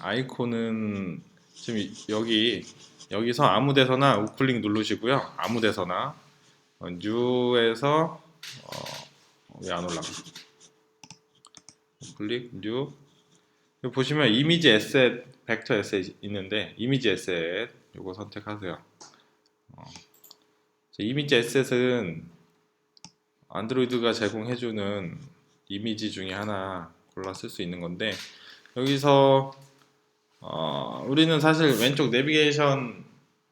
아이콘은 지금 이- 여기 여기서 아무 데서나 우클릭 누르시고요. 아무 데서나 어, 뉴에서 어, 왜안 올라가? 우클릭 뉴 보시면 이미지 에셋, 벡터 에셋 있는데 이미지 에셋 요거 선택하세요. 어, 자, 이미지 에셋은 안드로이드가 제공해주는 이미지 중에 하나 골라 쓸 수 있는 건데 여기서 어, 우리는 사실 왼쪽 내비게이션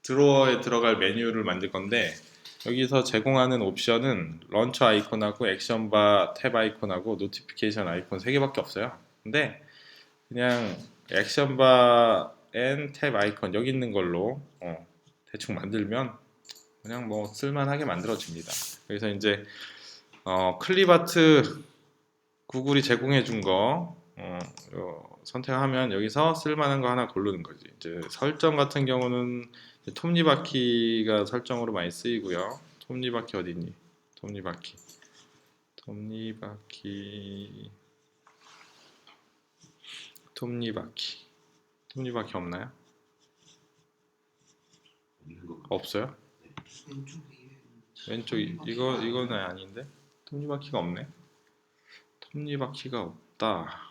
드로어에 들어갈 메뉴를 만들 건데 여기서 제공하는 옵션은 런처 아이콘하고 액션바 탭 아이콘하고 노티피케이션 아이콘 세 개밖에 없어요. 근데 그냥 액션바 앤 탭 아이콘 여기 있는 걸로 어, 대충 만들면 그냥 뭐 쓸만하게 만들어집니다. 그래서 이제 어, 클립아트 구글이 제공해 준거 어, 요 선택하면 여기서 쓸만한 거 하나 고르는 거지. 이제 설정 같은 경우는 톱니바퀴가 설정으로 많이 쓰이고요. 톱니바퀴 어디 있니? 톱니바퀴. 톱니바퀴. 톱니바퀴. 톱니바퀴 없나요? 없어요? 왼쪽 위에 왼쪽 이- 이거 이거는 아닌데 톱니바퀴가 없네. 톱니바퀴가 없다.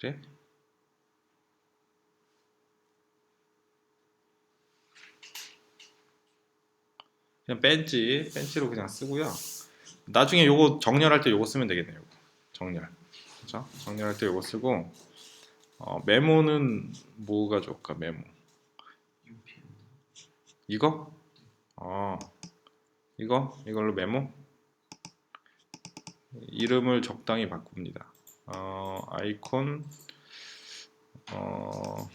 그래? 그냥 벤치 벤치로 그냥 쓰고요. 나중에 요거 정렬할 때 요거 쓰면 되겠네요. 요거. 정렬. 그렇죠? 정렬할 때 요거 쓰고 어, 메모는 뭐가 좋을까? 메모. 이거? 어, 이거? 이걸로 메모? 이름을 적당히 바꿉니다. 어, 아이콘, 어,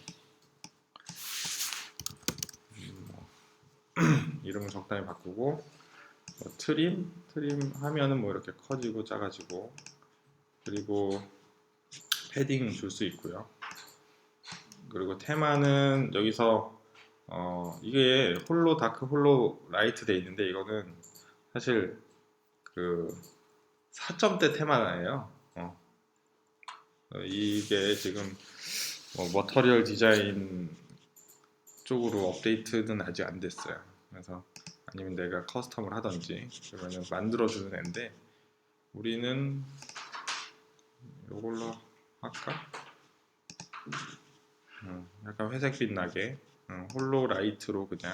음, 뭐, 이름을 적당히 바꾸고, 뭐, 트림? 트림 하면은 뭐 이렇게 커지고 작아지고, 그리고 패딩 줄 수 있고요. 그리고 테마는 여기서 어 이게 홀로 다크 홀로 라이트 돼 있는데 이거는 사실 그 4점대 테마예요. 어. 어, 이게 지금 뭐 머터리얼 디자인 쪽으로 업데이트는 아직 안 됐어요. 그래서 아니면 내가 커스텀을 하든지 그러면 만들어주는 애인데 우리는 이걸로 할까? 음, 약간 회색빛 나게 음, 홀로 라이트로 그냥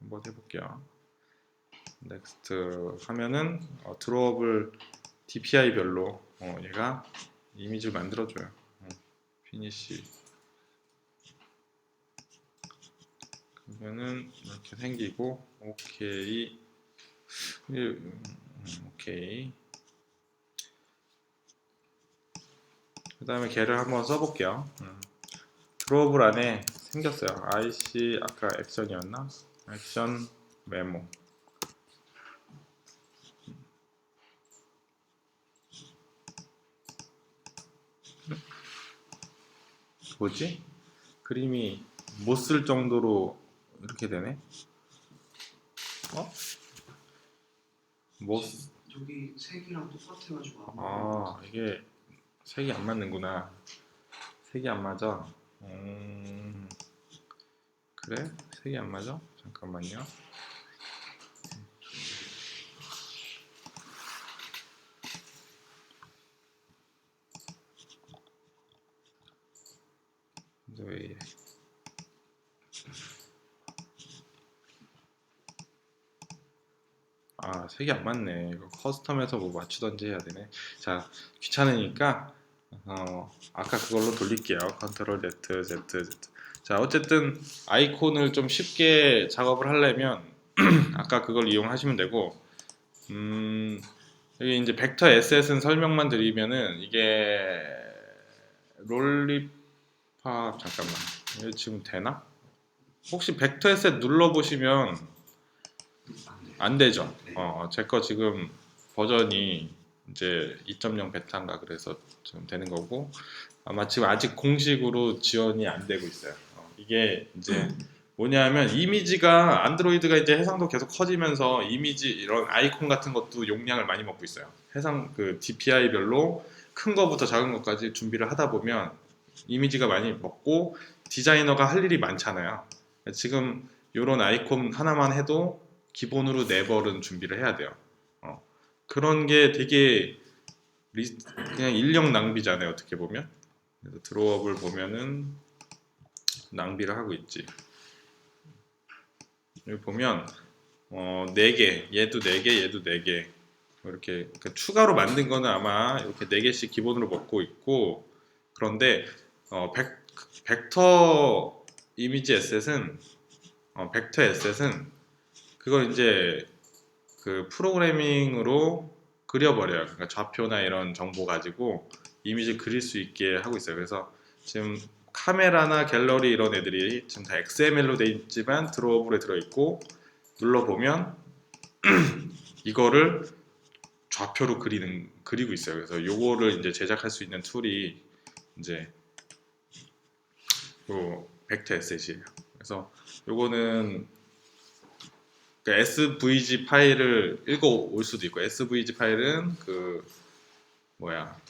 한번 해볼게요. 넥스트 하면은 어, 드롭을 DPI 별로 어, 얘가 이미지를 만들어줘요. 어, 피니시 그러면은 이렇게 생기고 오케이 음, 음, 오케이 그 다음에 걔를 한번 써볼게요. 음. 드롭을 안에 생겼어요. IC 아까 액션이었나? 액션 메모. 뭐지? 그림이 못 쓸 정도로 이렇게 되네. 어? 못 저기 색이랑 똑같아가지고 아 이게 색이 안 맞는구나 색이 안 맞아 음 그래 색이 안 맞아 잠깐만요 왜 이래 아 색이 안 맞네. 이거 커스텀에서 뭐 맞추던지 해야 되네. 자 귀찮으니까 어, 아까 그걸로 돌릴게요. 컨트롤 Z Z Z. 자 어쨌든 아이콘을 좀 쉽게 작업을 하려면 아까 그걸 이용하시면 되고 음 여기 이제 벡터 에셋은 설명만 드리면은 이게 롤리 팝 잠깐만 이거 지금 되나? 혹시 벡터 에셋 눌러보시면 안 되죠. 네. 어, 제 거 지금 버전이 이제 2.0 베타인가 그래서 지금 되는 거고 아마 지금 아직 공식으로 지원이 안 되고 있어요. 어, 이게 이제 뭐냐면 이미지가 안드로이드가 이제 해상도 계속 커지면서 이미지 이런 아이콘 같은 것도 용량을 많이 먹고 있어요. 해상 그 DPI별로 큰 거부터 작은 것까지 준비를 하다 보면 이미지가 많이 먹고 디자이너가 할 일이 많잖아요. 지금 이런 아이콘 하나만 해도 기본으로 네 벌은 준비를 해야 돼요. 어, 그런 게 되게 리- 그냥 인력 낭비잖아요. 어떻게 보면. 드로업을 보면은 낭비를 하고 있지. 여기 보면 어, 4개, 얘도 4개, 얘도 4개. 이렇게 그 추가로 만든 거는 아마 이렇게 4개씩 기본으로 먹고 있고 그런데 어, 벡, 벡터 이미지 에셋은 어, 벡터 에셋은 그걸 이제 그 프로그래밍으로 그려버려요. 그러니까 좌표나 이런 정보 가지고 이미지 그릴 수 있게 하고 있어요. 그래서 지금 카메라나 갤러리 이런 애들이 지금 다 XML로 돼 있지만 드로업으로 들어 있고 눌러 보면 이거를 좌표로 그리는 그리고 있어요. 그래서 요거를 이제 제작할 수 있는 툴이 이제 요 벡터 에셋이에요. 그래서 요거는 그 SVG 파일을 읽어 올 수도 있고 SVG 파일은 그 뭐야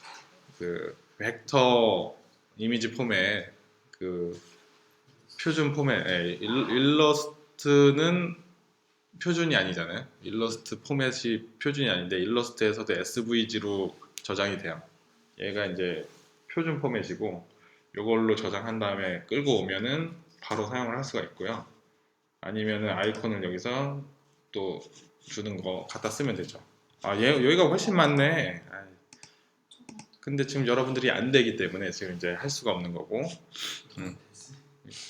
그 벡터 이미지 포맷 그 표준 포맷 예, 일- 일러스트는 표준이 아니잖아요. 일러스트 포맷이 표준이 아닌데 일러스트에서도 SVG로 저장이 돼요. 얘가 이제 표준 포맷이고 이걸로 저장한 다음에 끌고 오면은 바로 사용을 할 수가 있고요. 아니면은 아이콘을 여기서 또 주는 거 갖다 쓰면 되죠. 아, 얘 여기가 훨씬 많네. 근데 지금 여러분들이 안 되기 때문에 지금 이제 할 수가 없는 거고. 음.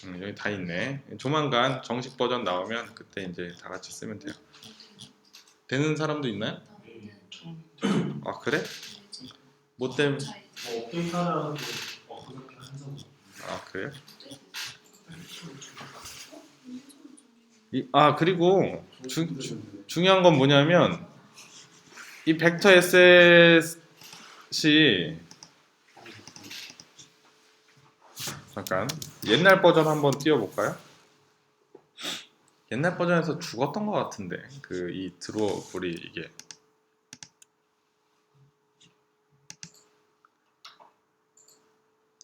음, 여기 다 있네. 조만간 정식 버전 나오면 그때 이제 다 같이 쓰면 돼요. 되는 사람도 있나요? 처음 아 그래? 뭐 때문에? 뭐 업데이트 하라고 엊그저께 한성 아 그래요? 이- 아 그리고 주, 주, 중요한 건 뭐냐면 이 벡터 에셋이 잠깐 옛날 버전 한번 띄워볼까요? 옛날 버전에서 죽었던 것 같은데 그 이 드로볼이 이게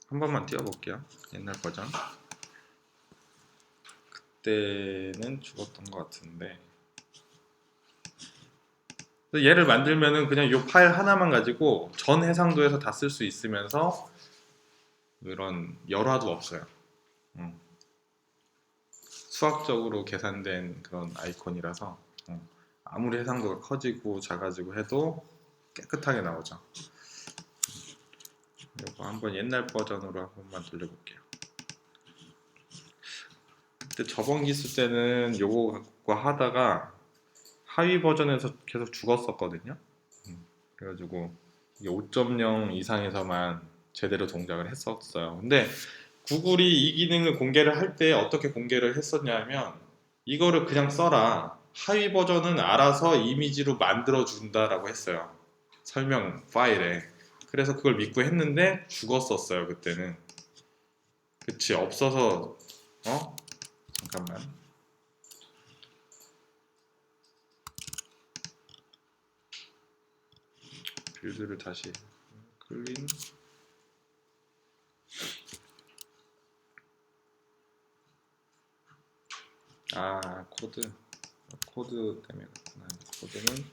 한 번만 띄워볼게요 옛날 버전 그때는 죽었던 것 같은데 얘를 만들면은 그냥 이 파일 하나만 가지고 전 해상도에서 다 쓸 수 있으면서 이런 열화도 없어요. 음. 수학적으로 계산된 그런 아이콘이라서 음. 아무리 해상도가 커지고 작아지고 해도 깨끗하게 나오죠. 이거 한번 옛날 버전으로 한 번만 돌려볼게요. 그때 저번 기수 때는 요거 갖고 하다가 하위 버전에서 계속 죽었었거든요. 음, 그래가지고 이게 5.0 이상에서만 제대로 동작을 했었어요. 근데 구글이 이 기능을 공개를 할 때 어떻게 공개를 했었냐면 이거를 그냥 써라. 하위 버전은 알아서 이미지로 만들어 준다라고 했어요. 설명 파일에. 그래서 그걸 믿고 했는데 죽었었어요 그때는. 그치 없어서 어? 잠깐만. 빌드를 다시 클린 아 코드 코드 때문에 그렇구나 코드는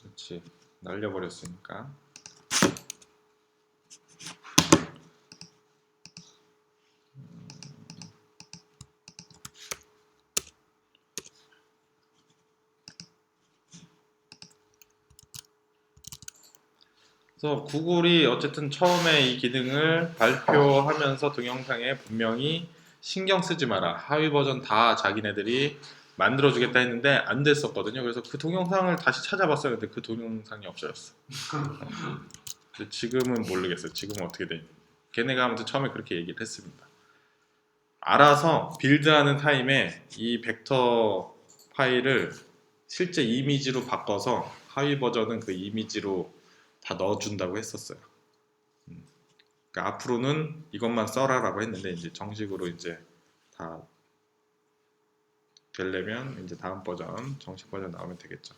그렇지 날려버렸으니까 그래서 구글이 어쨌든 처음에 이 기능을 발표하면서 동영상에 분명히 신경 쓰지 마라. 하위 버전 다 자기네들이 만들어주겠다 했는데 안 됐었거든요. 그래서 그 동영상을 다시 찾아봤어요. 근데 그 동영상이 없어졌어. 근데 지금은 모르겠어요. 지금은 어떻게 되는지. 걔네가 아무튼 처음에 그렇게 얘기를 했습니다. 알아서 빌드하는 타임에 이 벡터 파일을 실제 이미지로 바꿔서 하위 버전은 그 이미지로 다 넣어준다고 했었어요. 음. 그러니까 앞으로는 이것만 써라라고 했는데 이제 정식으로 이제 다 되려면 이제 다음 버전 정식 버전 나오면 되겠죠.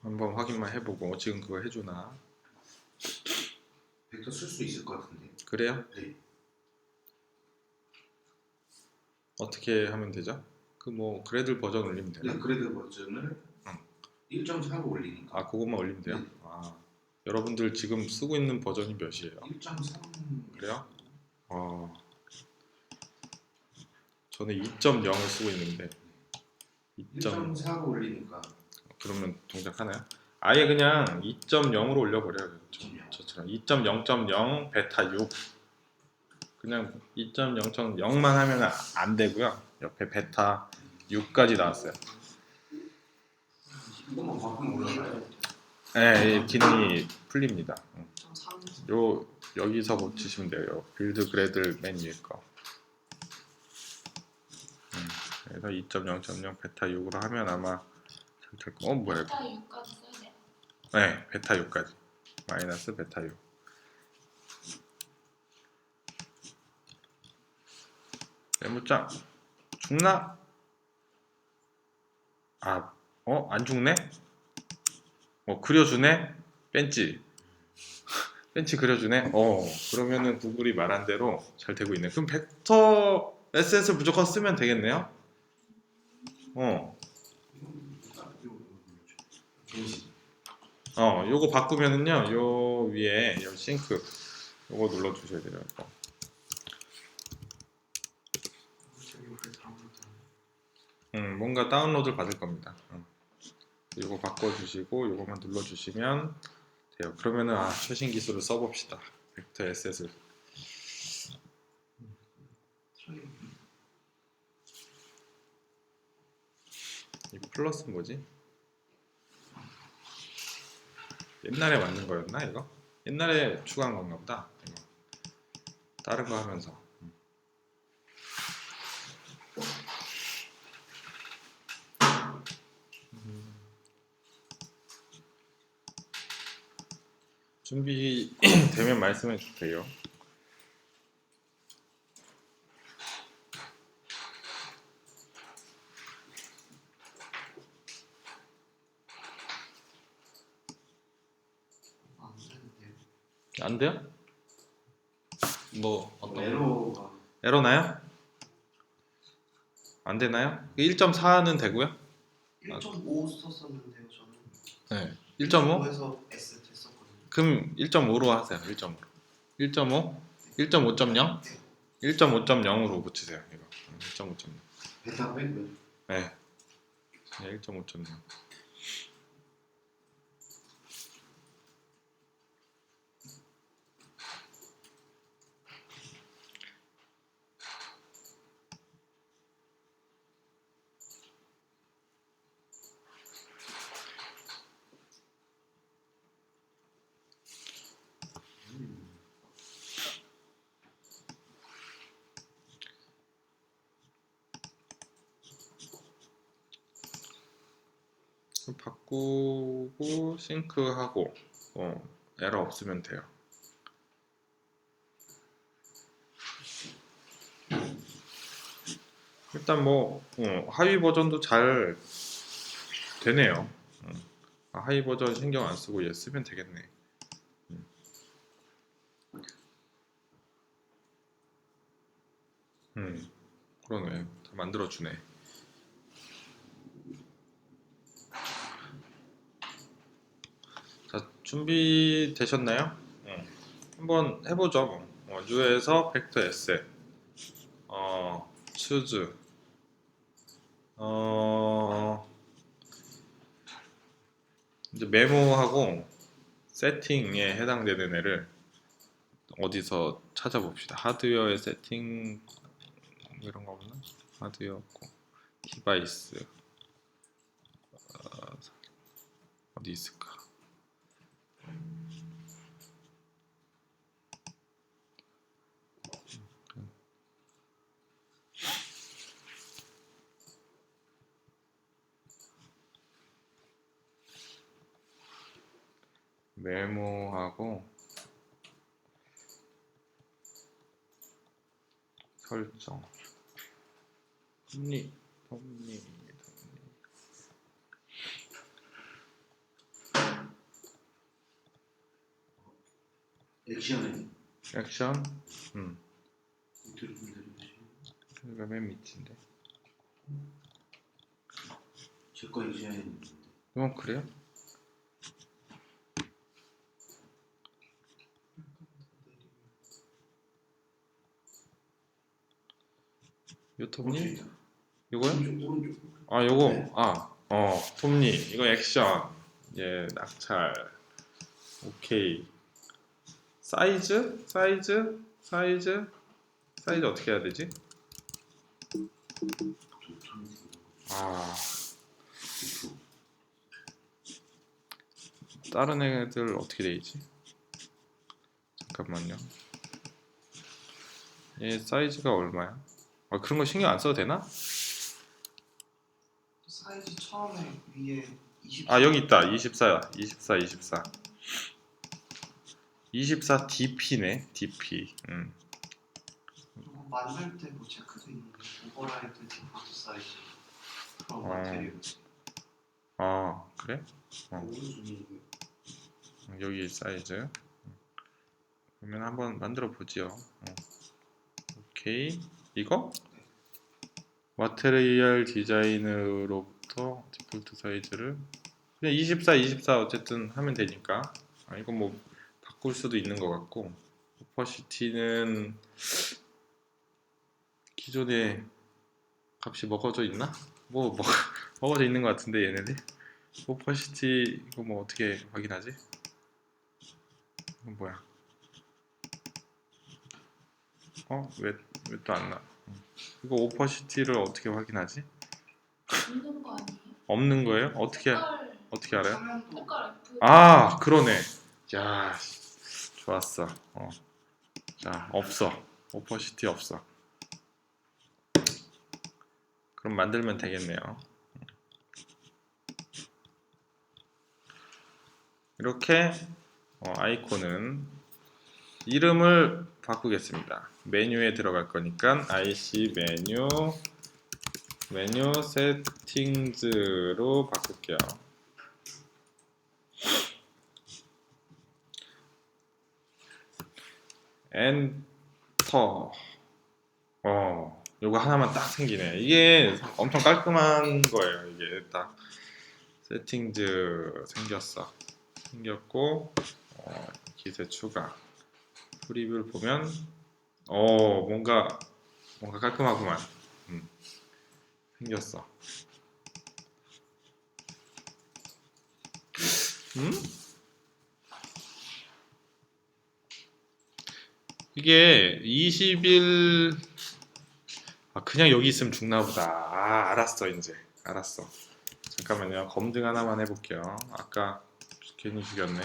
한번 확인만 해보고 지금 그거 해주나 벡터 쓸 수 있을 것 같은데. 그래요? 네. 어떻게 하면 되죠? 그 뭐 그래들 버전 올리면 되나? 네, 그래드 버전을 응. 1.4로 올리니까 아 그것만 올리면 돼요? 네. 아 여러분들 지금 쓰고 있는 버전이 몇이에요? 1.3 그래요? 어 저는 2.0을 쓰고 있는데 2.0 1.4로 올리니까 그러면 동작 하나요? 아예 그냥 2.0으로 올려버려요. 저, 2.0. 저처럼 2.0.0 베타 6 그냥 2.0.0만 하면 안 되고요. 옆에 베타 6까지 나왔어요. 이것만 바꾸면 올라가요. 네, 이 기능이 풀립니다. 요 여기서 보시면 돼요. 요 빌드 그래들 맨 위에 거. 음, 그래서 2.0.0 베타 6으로 하면 아마 잘될 거. 어 뭐야 이거? 베타 6까지 써야 돼. 네, 베타 6까지. 마이너스 베타 6. 메모장 죽나? 아, 어? 안 죽네? 어, 그려주네? 벤치. 벤치 그려주네? 어, 그러면은 구글이 말한 대로 잘 되고 있네. 그럼 벡터 SS 무조건 쓰면 되겠네요? 어. 어, 요거 바꾸면은요, 요 위에 요 싱크 요거 눌러 주셔야 돼요. 이거. 음, 뭔가 다운로드를 받을 겁니다. 음. 요거 바꿔 주시고 요거만 눌러 주시면 돼요. 그러면은 아, 최신 기술을 써 봅시다. 벡터 SS를. 저기 이 플러스 뭐지? 옛날에 만든 거였나 이거? 옛날에 추가한 건가 보다. 이거. 다른 거 하면서. 음. 음. 준비 되면 말씀해 주세요. 안 되는데요. 안 돼요? 뭐 어떤 거? 에러가 에러 나요? 안 되나요? 1.4는 되고요? 1.5 썼었는데요, 저는. 네. 1.5? 에서 S 됐었거든요. 그럼 1.5로 하세요. 1.5로. 1.5? 1.5.0? 1.5.0으로 붙이세요. 이거. 1.5.0. 베타 빼고요. 네. 그냥 1.5.0. 그럼 바꾸고 싱크하고 어, 에러 없으면 돼요. 일단 뭐 어, 하위 버전도 잘 되네요. 어. 아, 하위 버전 신경 안 쓰고 얘 쓰면 되겠네. 음. 음, 그러네. 다 만들어 주네. 자, 준비되셨나요? 어, 한번 해보죠. 뭐. 어, U에서 벡터 에셋, 어, choose, 어, 이제 메모하고 세팅에 해당되는 애를 어디서 찾아봅시다. 하드웨어의 세팅 이런 거 없나? 하드웨어 없고 디바이스 어, 어디 있을까? 메모하고 설정 톱니 톱니 톱니 액션에 액션. 음. 밑으로 내려주시면 여기가 맨 밑인데. 제거 액션에 있는데 어 그래요? 유튜브님? 이거요? 아 요거 네. 아어 톱니 이거 액션 예 낙찰 오케이 사이즈 사이즈 사이즈 사이즈 어떻게 해야 되지? 아 다른 애들 어떻게 돼 있지? 잠깐만요. 얘 사이즈가 얼마야? 아 그런 거 신경 안 써도 되나? 사이즈 처음에 위에 20. 아 여기 있다. 24, 24, 24. 24 DP네. DP. 음. 이거 만들 때 뭐 체크돼 있는 오버라이트 디폴트 사이즈 그런 아. 마테리얼. 아 그래? 어. 음, 여기 사이즈. 음. 그러면 한번 만들어 보지요. 어. 오케이. 이거? 마테리얼 디자인으로부터 디폴트 사이즈를 그냥 24, 24 어쨌든 하면 되니까. 아, 이거 뭐 바꿀 수도 있는 것 같고. 오퍼시티는 기존에 값이 먹어져 있나? 뭐 먹, 먹어져 있는 것 같은데 얘네들. 오퍼시티 이거 뭐 어떻게 확인하지? 이건 뭐야? 어? 왜 왜 또 안 나? 음. 이거 오퍼시티를 어떻게 확인하지? 있는 거 아니에요? 없는 거예요? 어떻게 색깔 어떻게 알아요? 화면도 색깔 F 아 그러네. 야 좋았어. 어. 자 없어. 오퍼시티 없어. 그럼 만들면 되겠네요. 이렇게 어, 아이콘은 이름을 바꾸겠습니다. 메뉴에 들어갈 거니까 IC 메뉴 메뉴 세팅즈로 바꿀게요. 엔터. 어, 요거 하나만 딱 생기네. 이게 엄청 깔끔한 거예요. 이게 딱 세팅즈 생겼어. 생겼고 어, 기세 추가. 프리뷰를 보면 어 뭔가 뭔가 깔끔하구만. 음, 생겼어. 음? 이게 20일 아 그냥 여기 있으면 죽나 보다. 아 알았어 이제. 알았어. 잠깐만요. 검증 하나만 해볼게요. 아까 괜히 죽였네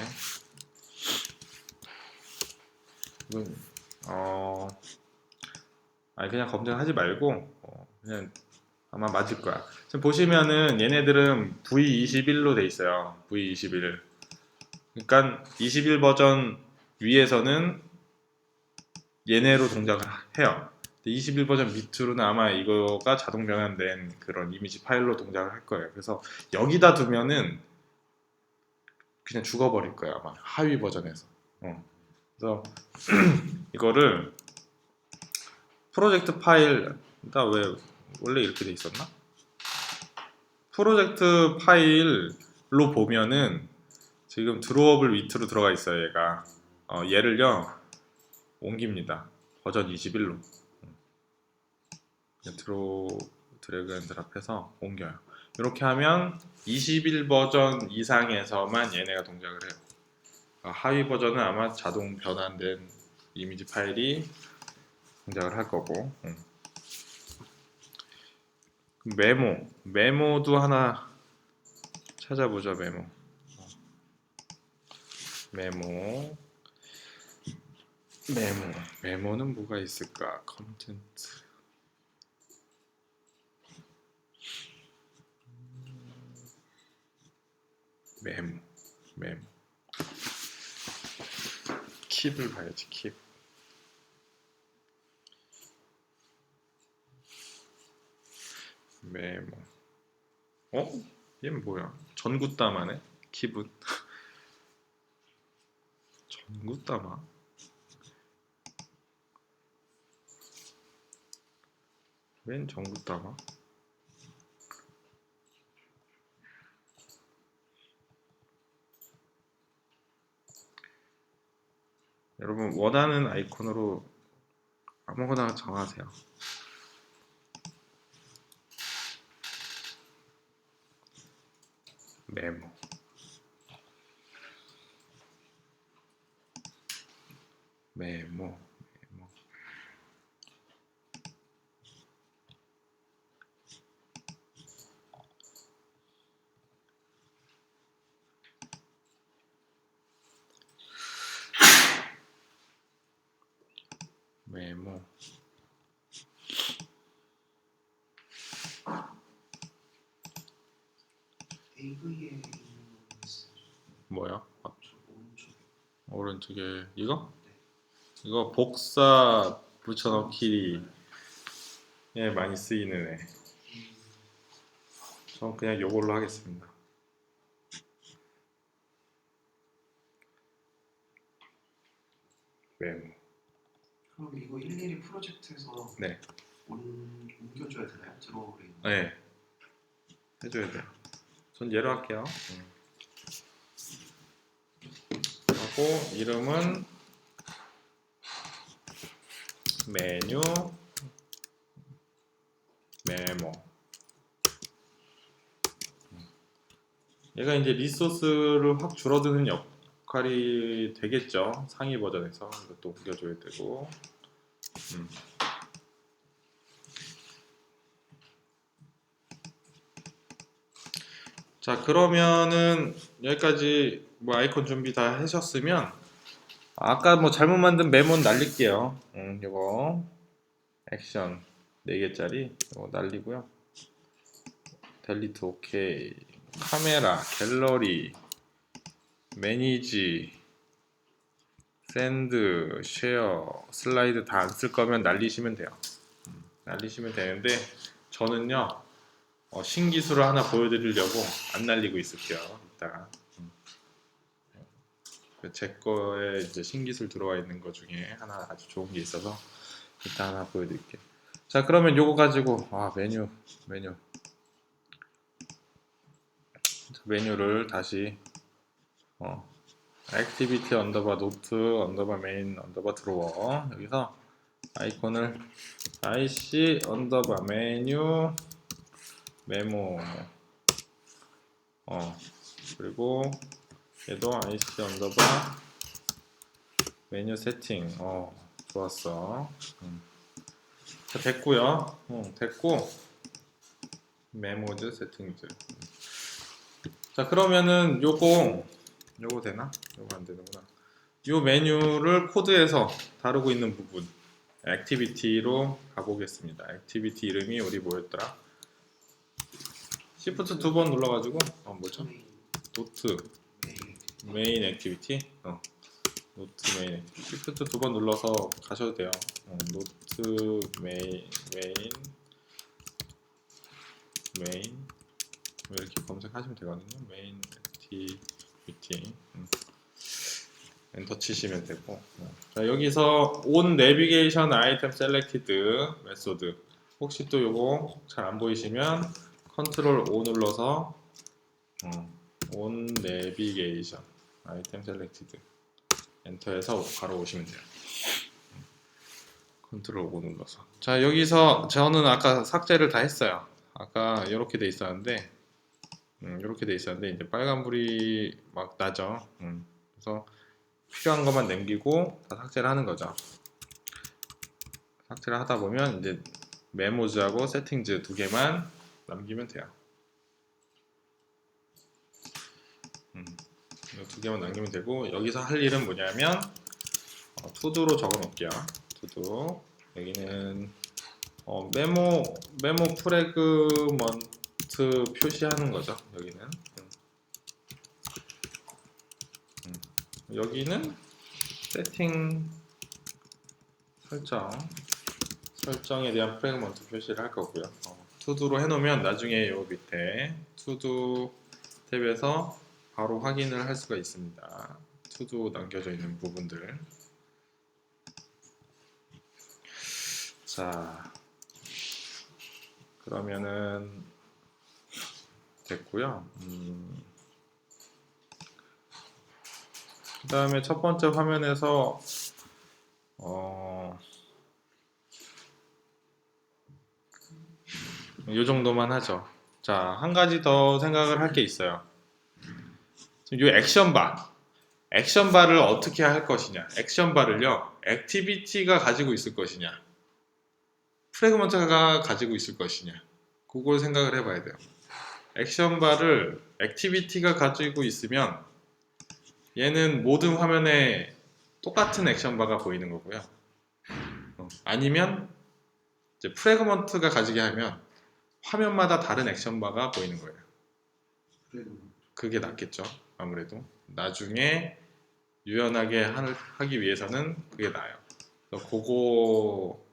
이건 어 아니 그냥 검증하지 말고 어, 그냥 아마 맞을 거야 지금 보시면은 얘네들은 V21로 돼 있어요 V21 그러니까 21 버전 위에서는 얘네로 동작을 해요. 21 버전 밑으로는 아마 이거가 자동 변환된 그런 이미지 파일로 동작을 할 거예요. 그래서 여기다 두면은 그냥 죽어버릴 거예요. 아마 하위 버전에서. 어. 그래서 이거를 프로젝트 파일, 나 왜 원래 이렇게 돼 있었나? 프로젝트 파일로 보면은 지금 드로어블 밑으로 들어가 있어요. 얘가 어, 얘를요. 옮깁니다. 버전 21로. 드로 드래그 앤 드랍해서 옮겨요. 이렇게 하면 21 버전 이상에서만 얘네가 동작을 해요. 아, 하위 버전은 아마 자동 변환된 이미지 파일이 동작을 할 거고. 음. 메모, 메모도 하나 찾아보죠. 메모. 메모. 메모 메모는 뭐가 있을까 컨텐츠 메모 메모 킵을 봐야지 킵. 메모. 어? 얘는 뭐야? 전구따마네? 킵은? 전구따마? 웬 전구따마? 여러분 원하는 아이콘으로 아무거나 정하세요. 메모 메모 메모 AV에 있는 거 있어요. 뭐야? 아, 오른쪽. 오른쪽에 이거? 이거 복사 붙여넣기에 많이 쓰이는 애. 전 그냥 요걸로 하겠습니다. 메모. 그럼 이거 일일이 프로젝트에서 네. 옮, 옮겨줘야 되나요? 들어오래. 네. 해줘야 돼요. 전 얘로 할게요. 음. 하고 이름은 메뉴 메모. 음. 얘가 이제 리소스를 확 줄어드는 역할이 되겠죠. 상위 버전에서 이것도 옮겨줘야 되고. 음. 자 그러면은 여기까지 뭐 아이콘 준비 다 하셨으면 아까 뭐 잘못 만든 메모는 날릴게요. 음 요거. 액션 4개짜리 요거 날리고요. 델리트 오케이. 카메라 갤러리 매니지 샌드 쉐어 슬라이드 다 안 쓸 거면 날리시면 돼요. 음, 날리시면 되는데 저는요 어, 신기술을 하나 보여드리려고 안 날리고 있을게요. 이따가 음. 제 거에 이제 신기술 들어와 있는 것 중에 하나 아주 좋은 게 있어서 이따 하나 보여드릴게요. 자 그러면 요거 가지고 아 메뉴 메뉴 자, 메뉴를 다시 어 액티비티 언더바 노트 언더바 메인 언더바 드로워 여기서 아이콘을 IC 언더바 메뉴 메모. 어 그리고 얘도 IC 언더바 메뉴 세팅. 어 좋았어. 음. 자 됐고요. 음, 됐고. 메모즈 세팅즈. 자 그러면은 요거 요거 되나? 요거 안 되는구나. 요 메뉴를 코드에서 다루고 있는 부분 액티비티로 가보겠습니다. 액티비티 이름이 우리 뭐였더라? 시프트 두 번 눌러가지고 어 뭐죠? 노트 메인 액티비티? 어 노트 메인 시프트 두 번 눌러서 가셔도 돼요. 어, 노트 메인 메인 메인. 뭐 이렇게 검색하시면 되거든요. 메인 액티비티. 음. 엔터 치시면 되고. 어. 자 여기서 on navigation item selected 메소드. 혹시 또 요거 잘 안 보이시면 컨트롤 O 눌러서 어, on navigation item selected 엔터해서 바로 오시면 돼요. 컨트롤 O 눌러서 자 여기서 저는 아까 삭제를 다 했어요. 아까 이렇게 돼 있었는데 음, 이렇게 돼 있었는데 이제 빨간불이 막 나죠. 음, 그래서 필요한 것만 남기고 다 삭제를 하는 거죠. 삭제를 하다 보면 이제 메모즈하고 세팅즈 두 개만 남기면 돼요. 음, 이두 개만 남기면 되고 여기서 할 일은 뭐냐면 어, 투두로 적어 놓을게요. 투두 여기는 어, 메모 메모 프레그먼트 표시하는 거죠. 여기는 음. 음. 여기는 세팅 설정 설정에 대한 프레그먼트 표시를 할 거고요. 어, 투두로 해놓으면 나중에 요 밑에 투두 탭에서 바로 확인을 할 수가 있습니다. 투두 남겨져 있는 부분들. 자, 그러면은 됐고요. 음, 그 다음에 첫 번째 화면에서 어, 이 정도만 하죠. 자, 한 가지 더 생각을 할 게 있어요. 이 액션바, 액션바를 어떻게 할 것이냐? 액션바를요, 액티비티가 가지고 있을 것이냐? 프레그먼트가 가지고 있을 것이냐? 그걸 생각을 해봐야 돼요. 액션바를 액티비티가 가지고 있으면 얘는 모든 화면에 똑같은 액션바가 보이는 거고요. 어, 아니면 이제 프레그먼트가 가지게 하면 화면마다 다른 액션바가 보이는 거예요. 그래도 그게 낫겠죠. 아무래도 나중에 유연하게 하- 하기 위해서는 그게 나아요. 그래서 그거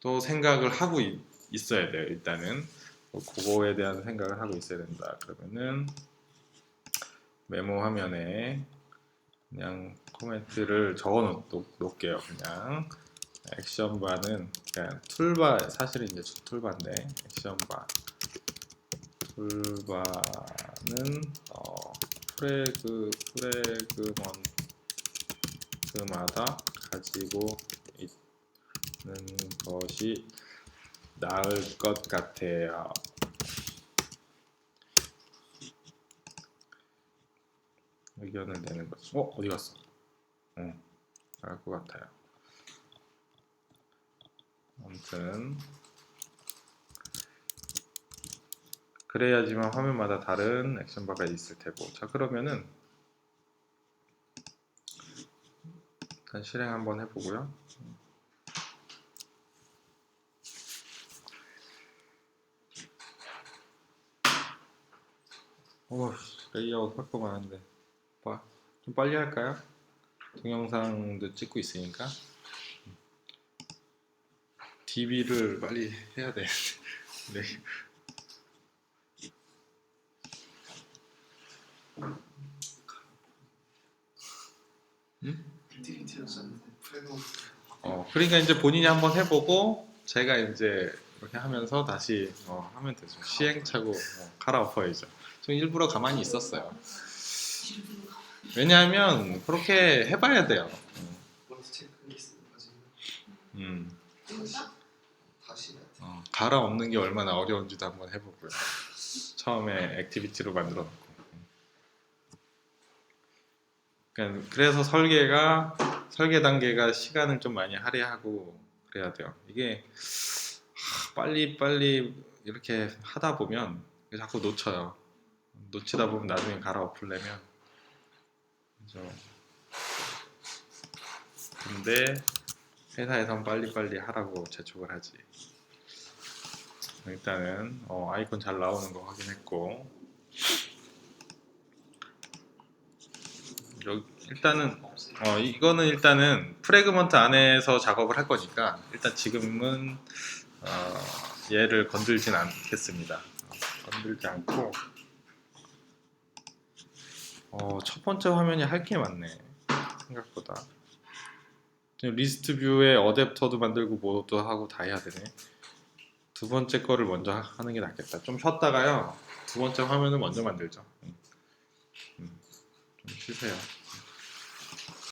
또 생각을 하고 있, 있어야 돼요. 일단은 뭐 그거에 대한 생각을 하고 있어야 된다. 그러면은 메모 화면에 그냥 코멘트를 적어 놓, 놓을게요. 그냥 액션바는 그냥 툴바 사실은 이제 툴바인데 액션바 툴바는 어, 프레그 프레그먼트마다 가지고 있는 것이 나을 것 같아요. 의견을 내는 거죠. 어 어디 갔어? 응, 나을 것 같아요. 아무튼 그래야지만 화면마다 다른 액션바가 있을 테고 자 그러면은 일단 실행 한번 해보고요 오 레이아웃 할 거 많은데 봐. 좀 빨리 할까요? 동영상도 찍고 있으니까 DB를 빨리 해야 돼 네. 프레그먼트 어, 그러니까 이제 본인이 한번 해보고 제가 이제 이렇게 하면서 다시 어, 하면 되죠. 시행착오 어, 갈아엎어야죠. 좀 일부러 가만히 있었어요. 왜냐하면 그렇게 해봐야 돼요. 음, 음, 갈아엎는 게 얼마나 어려운지도 한번 해보고요. 처음에 액티비티로 만들어 놓고. 그러니까 그래서 설계가 설계 단계가 시간을 좀 많이 할애하고 그래야 돼요. 이게 하, 빨리 빨리 이렇게 하다 보면 자꾸 놓쳐요. 놓치다 보면 나중에 갈아엎으려면 그죠. 근데 회사에선 빨리빨리 하라고 재촉을 하지. 일단은 어, 아이콘 잘 나오는 거 확인했고 여기 일단은. 어, 이거는 일단은 프레그먼트 안에서 작업을 할 거니까 일단 지금은 어, 얘를 건들진 않겠습니다. 어, 건들지 않고 어, 첫 번째 화면이 할 게 많네 생각보다 리스트 뷰에 어댑터도 만들고 뭐도 하고 다 해야 되네 두 번째 거를 먼저 하- 하는 게 낫겠다. 좀 쉬었다가요. 두 번째 화면을 먼저 만들죠. 음. 음, 좀 쉬세요